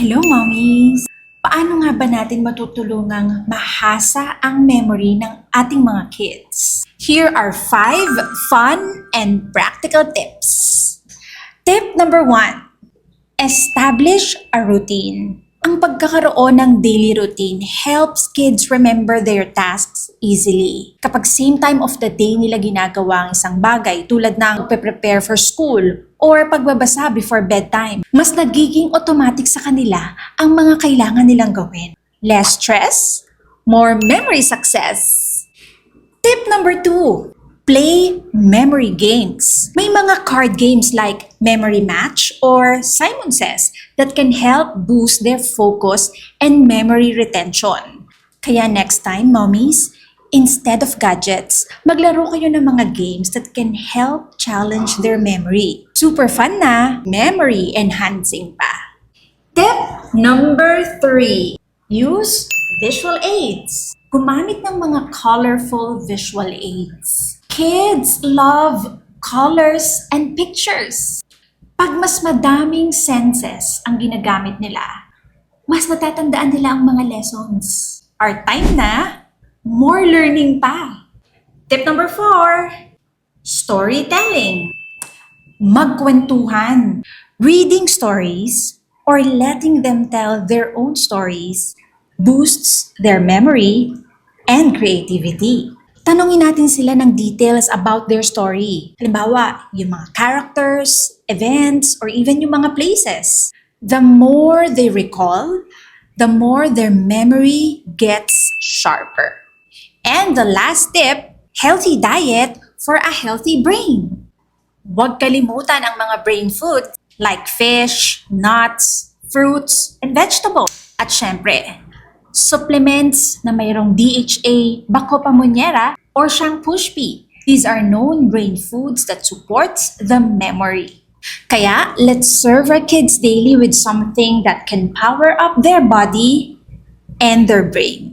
Hello, mommies! Paano nga ba natin matutulungang mahasa ang memory ng ating mga kids? Here are five fun and practical tips. Tip number one, establish a routine. Ang pagkakaroon ng daily routine helps kids remember their tasks easily. Kapag same time of the day nila ginagawa ang isang bagay tulad ng prepare for school or pagbabasa before bedtime, mas nagiging automatic sa kanila ang mga kailangan nilang gawin. Less stress, more memory success. Tip number two, play memory games. May mga card games like Memory Match or Simon Says that can help boost their focus and memory retention. Kaya next time, mommies, instead of gadgets, maglaro kayo ng mga games that can help challenge their memory. Super fun na, memory enhancing pa. Tip number three, use visual aids. Gumamit ng mga colorful visual aids. Kids love colors and pictures. Pag mas madaming senses ang ginagamit nila, mas natatandaan nila ang mga lessons. Our time na, more learning pa. Tip number four, storytelling magkwentuhan. Reading stories or letting them tell their own stories boosts their memory and creativity. Tanungin natin sila ng details about their story. Halimbawa, yung mga characters, events, or even yung mga places. The more they recall, the more their memory gets sharper. And the last tip, healthy diet for a healthy brain. Huwag kalimutan ang mga brain food like fish, nuts, fruits, and vegetables. At syempre, supplements na mayroong DHA, Bako Pamonyera, or Shang Pushpi. These are known brain foods that supports the memory. Kaya, let's serve our kids daily with something that can power up their body and their brain.